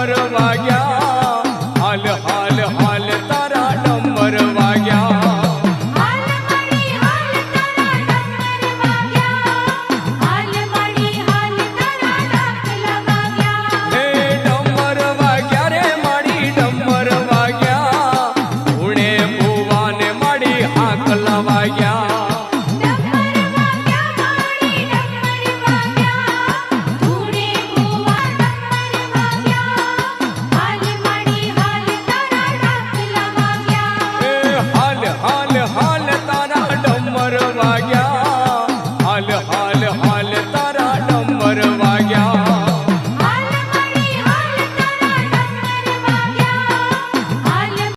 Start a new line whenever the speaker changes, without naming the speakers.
Number તારા number વાગ્યા. હે ડમર વાગ્યા. રે મારી ડમર વાગ્યા. પુણે ભુવાને મારી હાકલા વાગ્યા. વાગ્યા હાલ હાલ હાલ.